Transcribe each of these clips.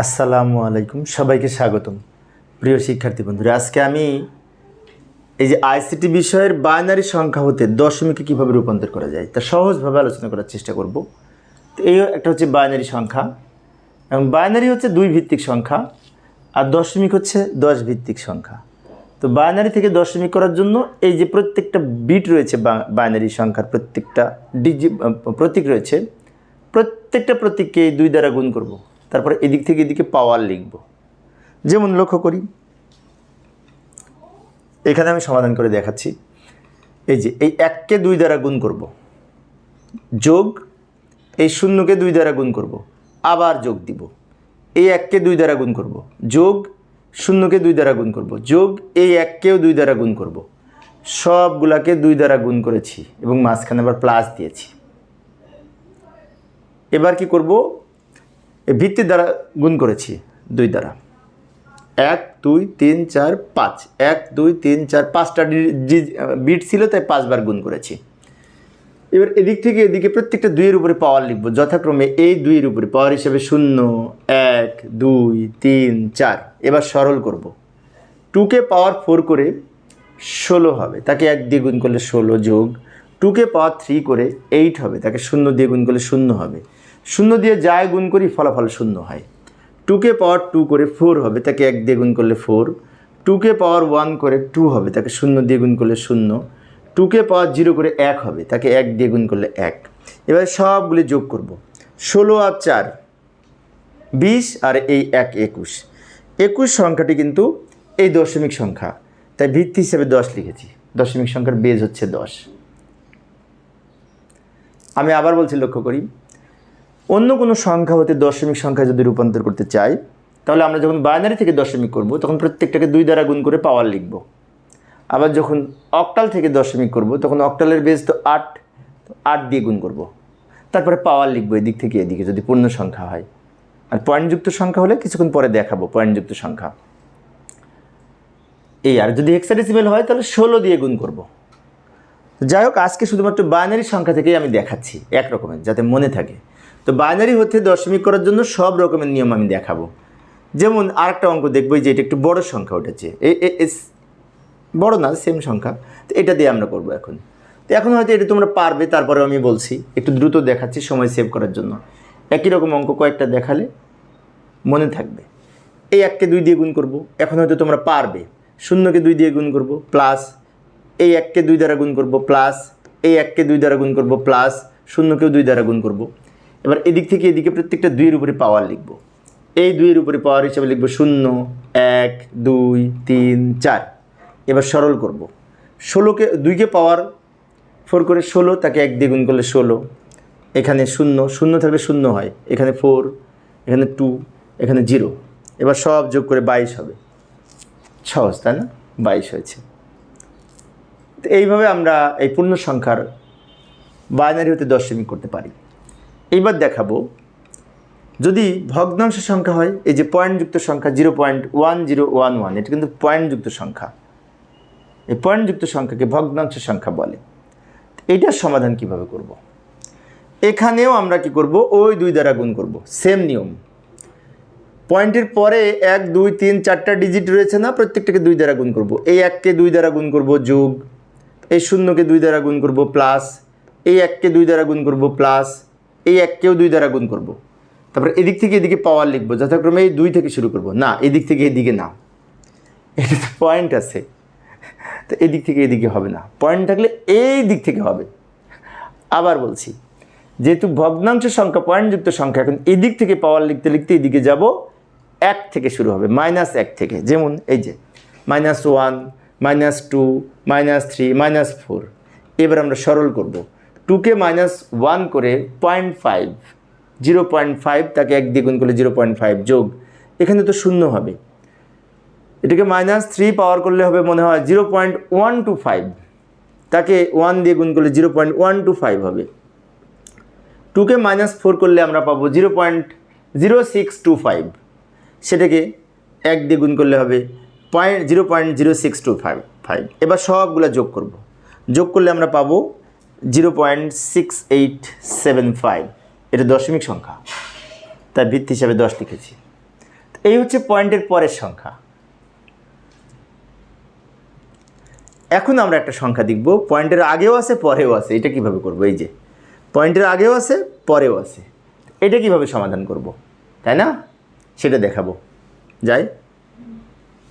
আসসালামু আলাইকুম, সবাইকে স্বাগতম। প্রিয় শিক্ষার্থী বন্ধুরা, আজকে আমি এই যে আইসিটি বিষয়ের বাইনারি সংখ্যা হতে দশমিকে কীভাবে রূপান্তর করা যায়, তা সহজভাবে আলোচনা করার চেষ্টা করব। তো এই একটা হচ্ছে বাইনারি সংখ্যা। এবং বাইনারি হচ্ছে দুই ভিত্তিক সংখ্যা, আর দশমিক হচ্ছে দশ ভিত্তিক সংখ্যা। তো বাইনারি থেকে দশমিক করার জন্য এই যে প্রত্যেকটা বিট রয়েছে বাইনারি সংখ্যার প্রত্যেকটা ডিজি প্রতীক রয়েছে, প্রত্যেকটা প্রতীককে দুই দ্বারা গুণ করব। তারপরে এদিক থেকে এদিকে পাওয়ার লিখব। যেমন লক্ষ্য করি। এখানে আমি সমাধান করে দেখাচ্ছি। এই যে, এই এককে দুই দ্বারা গুণ করব। যোগ এই শূন্যকে দুই দ্বারা গুণ করব। আবার যোগ দিব। এই এককে দুই দ্বারা গুণ করব। যোগ শূন্যকে দুই দ্বারা গুণ করব। যোগ এই এককেও দুই দ্বারা গুণ করব। সবগুলাকে দুই দ্বারা গুণ করেছি এবং মাঝখানে আবার প্লাস দিয়েছি। এবার কি করব? এই ভিত্তির দ্বারা গুণ করেছি দুই দ্বারা। এক, দুই, তিন, চার, পাঁচ। এক, দুই, তিন, চার, পাঁচটা বিট ছিল, তাই পাঁচবার গুণ করেছি। এবার এদিক থেকে এদিকে প্রত্যেকটা দুইয়ের উপরে পাওয়ার লিখব। যথাক্রমে এই দুইয়ের উপরে পাওয়ার হিসেবে শূন্য, এক, দুই, তিন, চার। এবার সরল করব। টুকে পাওয়ার ফোর করে ষোলো হবে। তাকে এক দিয়ে গুণ করলে ষোলো যোগ। টুকে পাওয়ার থ্রি করে এইট হবে। তাকে শূন্য দিয়ে গুণ করলে শূন্য হবে। শূন্য দিয়ে যাই গুণ করি, ফলাফল শূন্য হয়। টুকে পাওয়ার টু করে ফোর হবে, তাকে এক দিয়ে গুণ করলে ফোর টুকে পাওয়ার ওয়ান করে টু হবে, তাকে শূন্য দিয়ে গুণ করলে শূন্য। টুকে পাওয়ার জিরো করে এক হবে, তাকে এক দিয়ে গুণ করলে এক। এবার সবগুলি যোগ করব। ষোলো আর চার, বিশ আর এই এক একুশ। একুশ সংখ্যাটি কিন্তু এই দশমিক সংখ্যা। তাই ভিত্তি হিসেবে দশ লিখেছি। দশমিক সংখ্যার বেজ হচ্ছে দশ। আমি আবার বলছি লক্ষ্য করি। অন্য কোনো সংখ্যা হতে দশমিক সংখ্যা যদি রূপান্তর করতে চাই, তাহলে আমরা যখন বাইনারি থেকে দশমিক করব, তখন প্রত্যেকটাকে দুই দ্বারা গুণ করে পাওয়ার লিখব। আবার যখন অক্টাল থেকে দশমিক করব, তখন অক্টালের বেজ তো আট আট দিয়ে গুণ করব। তারপরে পাওয়ার লিখব এদিক থেকে এদিকে, যদি পূর্ণ সংখ্যা হয়। আর পয়েন্টযুক্ত সংখ্যা হলে কিছুক্ষণ পরে দেখাবো পয়েন্টযুক্ত সংখ্যা। এই আর যদি হেক্সাডেসিমেল হয়, তাহলে ষোলো দিয়ে গুণ করব। যাই হোক, আজকে শুধুমাত্র বাইনারি সংখ্যা থেকেই আমি দেখাচ্ছি, এক রকমের, যাতে মনে থাকে। তো বাইনারি হতে দশমিক করার জন্য সব রকমের নিয়ম আমি দেখাবো। যেমন আরেকটা অঙ্ক দেখব যে এটা একটু বড় সংখ্যা উঠেছে। এস- বড় না সেম সংখ্যা। তো এটা দিয়ে আমরা করব এখন। তো এখন হয়তো এটা তোমরা পারবে তারপরে আমি বলছি, একটু দ্রুত দেখাচ্ছি সময় সেভ করার জন্য। একই রকম অঙ্ক কয়েকটা দেখালে মনে থাকবে। এই এককে দুই দিয়ে গুণ করব, এখন হয়তো তোমরা পারবে। শূন্যকে দুই দিয়ে গুণ করব প্লাস এই এককে দুই দ্বারা গুণ করব প্লাস এই এককে দুই দ্বারা গুণ করব প্লাস শূন্যকেও দুই দ্বারা গুণ করব। এবার এদিক থেকে এদিকে প্রত্যেকটা দুইয়ের উপরে পাওয়ার লিখব। এই দুইয়ের উপরে পাওয়ার হিসাবে লিখব শূন্য, এক, দুই, তিন, চার। এবার সরল করব। ষোলোকে, দুইকে পাওয়ার ফোর করে ষোলো, তাকে এক দিয়ে গুণ করলে ষোলো। এখানে শূন্য শূন্য থাকলে শূন্য হয়। এখানে ফোর এখানে টু এখানে জিরো এবার সব যোগ করে বাইশ হবে। সহজ, তাই না? বাইশ হয়েছে। তো এইভাবে আমরা এই পূর্ণ সংখ্যার বাইনারি হতে দশমিক করতে পারি। এইবার দেখাবো, যদি ভগ্নাংশ সংখ্যা হয়, এই যে পয়েন্টযুক্ত সংখ্যা zero point one zero one one এটা কিন্তু পয়েন্টযুক্ত সংখ্যা। এই পয়েন্টযুক্ত সংখ্যাকে ভগ্নাংশ সংখ্যা বলে। এটার সমাধান কীভাবে করব। এখানেও আমরা কি করব? ওই দুই দ্বারা গুণ করব। সেম নিয়ম। পয়েন্টের পরে এক, দুই, তিন, চারটা ডিজিট রয়েছে না, প্রত্যেকটাকে দুই দ্বারা গুণ করব। এই এককে দুই দ্বারা গুণ করব যোগ এই শূন্যকে দুই দ্বারা গুণ করব প্লাস এই এককে দুই দ্বারা গুণ করব প্লাস এই এককেও দুই দ্বারা গুণ করব। তারপরে এদিক থেকে এদিকে পাওয়ার লিখব, যথাক্রমে এই দুই থেকে শুরু করব। না, এদিক থেকে এদিকে না। এটা তো পয়েন্ট আছে। তো এদিক থেকে এদিকে হবে না। পয়েন্ট থাকলে এই দিক থেকে হবে। আবার বলছি, যেহেতু ভগ্নাংশ সংখ্যা পয়েন্টযুক্ত সংখ্যা, এখন এদিক থেকে পাওয়ার লিখতে লিখতে এদিকে যাব, এক থেকে শুরু হবে মাইনাস এক থেকে। যেমন এই যে minus one minus two minus three minus four এবার আমরা সরল করব। টুকে মাইনাস ওয়ান করে point five zero point five তাকে এক দ্বিগুণ করলে জিরো পয়েন্ট ফাইভ যোগ। এখানে তো শূন্য হবে। এটাকে মাইনাস থ্রি পাওয়ার করলে হবে মনে হয় zero point one two five তাকে ওয়ান দিয়ে গুণ করলে zero point one two five হবে। টুকে মাইনাস ফোর করলে আমরা পাবো zero point zero six two five সেটাকে এক দিয়ে গুণ করলে হবে point, zero point, zero six two five five. এবার সবগুলো যোগ করব। যোগ করলে আমরা পাবো zero point six eight seven five. এটা দশমিক সংখ্যা। তার ভিত্তি হিসাবে দশ লিখেছি। এই হচ্ছে পয়েন্টের পরের সংখ্যা। এখন আমরা একটা সংখ্যা দেখব। পয়েন্টের আগেও আছে, পরেও আছে। এটা কীভাবে করব? এই যে, পয়েন্টের আগেও আছে, পরেও আছে। এটা কীভাবে সমাধান করব? তাই না? সেটা দেখাবো। যাই।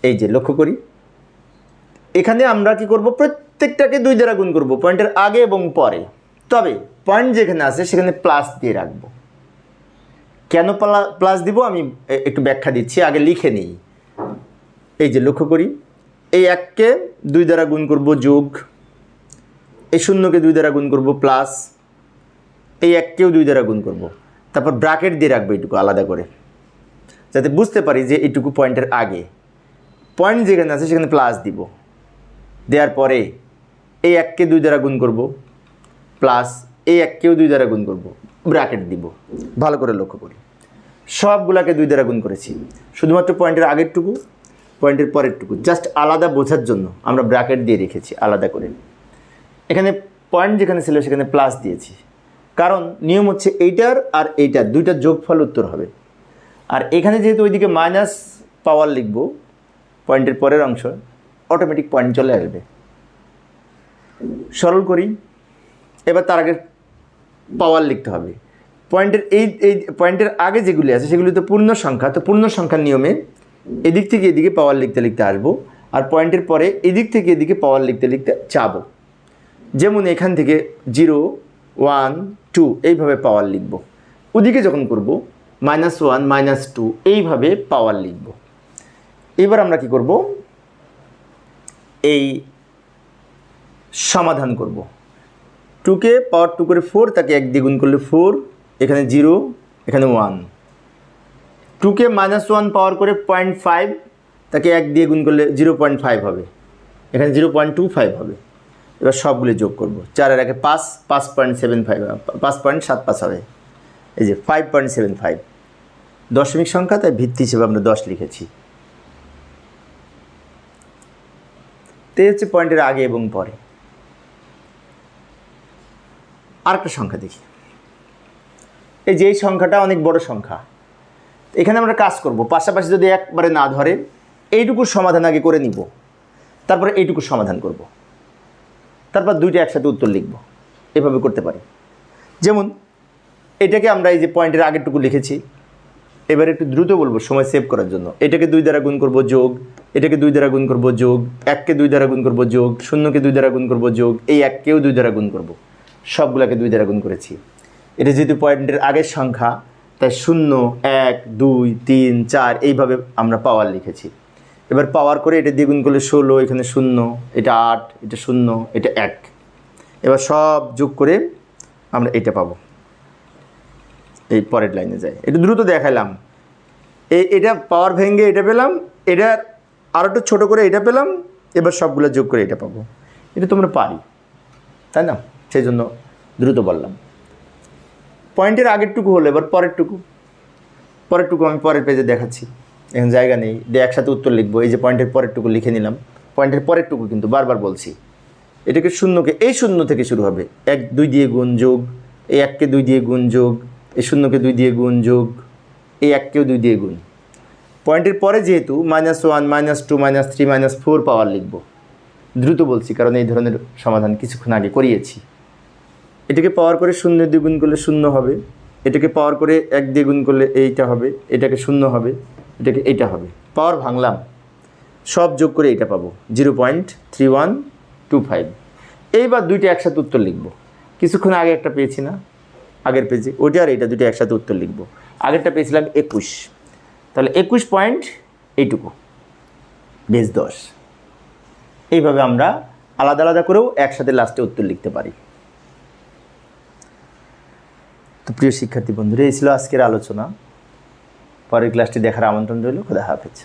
এই যে লক্ষ্য করি, এখানে আমরা কি করব? প্রত্যেকটাকে দুই দ্বারা গুণ করব, পয়েন্টের আগে এবং পরে। তবে পয়েন্ট যেখানে আছে সেখানে প্লাস দিয়ে রাখব। কেন প্লাস দিব? আমি একটু ব্যাখ্যা দিচ্ছি, আগে লিখে নিই। এই যে লক্ষ্য করি, এই এককে দুই দ্বারা গুণ করব যোগ, এই শূন্যকে দুই দ্বারা গুণ করব প্লাস, এই এককেও দুই দ্বারা গুণ করব। তারপর ব্রাকেট দিয়ে রাখব এইটুকু আলাদা করে। যাতে বুঝতে পারি যে এইটুকু পয়েন্টের আগে। পয়েন্ট যেখানে আছে সেখানে প্লাস দিব। দেওয়ার পরে এই এককে দুই দ্বারা গুণ করব প্লাস এই এককেও দুই দ্বারা গুণ করব ব্র্যাকেট দিব। ভালো করে লক্ষ্য করি। সবগুলাকে দুই দ্বারা গুণ করেছি। শুধুমাত্র পয়েন্টের আগেরটুকু, পয়েন্টের পরেরটুকু জাস্ট আলাদা বোঝার জন্য আমরা ব্র্যাকেট দিয়ে রেখেছি, আলাদা করে। এখানে পয়েন্ট যেখানে ছিল সেখানে প্লাস দিয়েছি। কারণ নিয়ম হচ্ছে এইটার আর এইটার, দুইটার যোগফল উত্তর হবে। আর এখানে যেহেতু ওইদিকে মাইনাস পাওয়ার লিখব পয়েন্টের পরের অংশ অটোমেটিক পয়েন্ট চলে আসবে। সরল করি, এবার তার আগে পাওয়ার লিখতে হবে। পয়েন্টের এই এই পয়েন্টের আগে যেগুলি আছে সেগুলি তো পূর্ণ সংখ্যা, তো পূর্ণ সংখ্যার নিয়মে এদিক থেকে এদিকে পাওয়ার লিখতে লিখতে আসব আর পয়েন্টের পরে এদিক থেকে এদিকে পাওয়ার লিখতে লিখতে যাব যেমন এখান থেকে জিরো ওয়ান টু এইভাবে পাওয়ার লিখব। ওদিকে যখন করব মাইনাস ওয়ান মাইনাস টু এইভাবে পাওয়ার লিখব। এবার আমরা কি করব? এই সমাধান করব। টুকে পাওয়ার টু করে ফোর, তাকে এক দ্বিগুণ করলে ফোর, এখানে জিরো, এখানে ওয়ান। টুকে মাইনাস ওয়ান পাওয়ার করে পয়েন্ট ফাইভ, তাকে এক দিয়ে গুণ করলে জিরো পয়েন্ট ফাইভ হবে। এখানে জিরো পয়েন্ট টু ফাইভ হবে। এবার সবগুলি যোগ করব। চারের আগে পাঁচ পাঁচ পয়েন্ট সেভেন ফাইভ, পাঁচ পয়েন্ট সাত পাঁচ হবে। এই যে ফাইভ পয়েন্ট সেভেন ফাইভ দশমিক সংখ্যা, তাই ভিত্তি হিসেবে আমরা দশ লিখেছি। তো হচ্ছে পয়েন্টের আগে এবং পরে। আরেকটা সংখ্যা দেখি। এই যে এই সংখ্যাটা অনেক বড় সংখ্যা। এখানে আমরা কাজ করব। পাশাপাশি যদি একবারে না ধরে, এইটুকুর সমাধান আগে করে নিব। তারপরে এইটুকুর সমাধান করব। তারপর দুইটা একসাথে উত্তর লিখব। এভাবে করতে পারি। যেমন, এটাকে আমরা এই যে পয়েন্টের আগেরটুকু লিখেছি। এবার একটু দ্রুত বলব, সময় সেভ করার জন্য। এটাকে দুই দ্বারা গুণ করব যোগ। এটাকে দুই দ্বারা গুণ করব যোগ, এককে দুই দ্বারা গুণ করব যোগ, শূন্যকে দুই দ্বারা গুণ করব যোগ, এই এককেও দুই দ্বারা গুণ করব। সবগুলোকে দুই দ্বারা গুণ করেছি। এটা যেহেতু পয়েন্টের আগের সংখ্যা, তাই শূন্য, এক, দুই, তিন, চার এইভাবে আমরা পাওয়ার লিখেছি। এবার পাওয়ার করে এটা দ্বিগুণ করলে ষোলো, এখানে শূন্য, এটা আট, এটা শূন্য, এটা এক। এবার সব যোগ করে আমরা এটা পাবো। এই পরের লাইনে যাই। একটু দ্রুত দেখালাম। এটা পাওয়ার ভেঙে এটা পেলাম, এটা আরও একটু ছোটো করে এটা পেলাম, এবার সবগুলো যোগ করে এটা পাবো। এটা তোমরা পারি। তাই না? সেই জন্য দ্রুত বললাম। পয়েন্টের আগেরটুকু হলো, এবার পরেরটুকু। পরেরটুকু আমি পরের পেজে দেখাচ্ছি। এখন জায়গা নেই, দিয়ে একসাথে উত্তর লিখব। এই যে পয়েন্টের পরেরটুকু লিখে নিলাম। পয়েন্টের পরেরটুকু কিন্তু বারবার বলছি। এটাকে শূন্যকে, এই শূন্য থেকে শুরু হবে। এক, দুই দিয়ে গুণ যোগ, এই এককে দুই দিয়ে গুণ যোগ, এই শূন্যকে দুই দিয়ে গুণ যোগ, এই এককেও দুই দিয়ে গুণ। পয়েন্টের পরে যেহেতু minus one minus two minus three minus four power লিখব। দ্রুত বলছি, কারণ এই ধরনের সমাধান কিছুক্ষণ আগে করিয়েছি। এটাকে পাওয়ার করে শূন্য দ্বিগুণ করলে শূন্য হবে। এটাকে পাওয়ার করে এক দ্বিগুণ করলে এইটা হবে। এটাকে শূন্য হবে। এটাকে এইটা হবে। পাওয়ার ভাঙলাম। সব যোগ করে এটা পাবো। Zero point three one two five এইবার দুইটা একসাথে উত্তর লিখব। কিছুক্ষণ আগে একটা পেয়েছি না। আগের পেজে। ওইটা আর এটা দুটো একসাথে উত্তর লিখব। আগেরটা পেয়েছিলাম একুশ। তাহলে একুশ পয়েন্ট এইটুকু, বেশ দশ। এইভাবে আমরা আলাদা আলাদা করেও একসাথে লাস্টে উত্তর লিখতে পারি। তো প্রিয় শিক্ষার্থী বন্ধুরা, এই ছিল আজকের আলোচনা। পরের ক্লাসটি দেখার আমন্ত্রণ রইল। খোদা হাফেজ।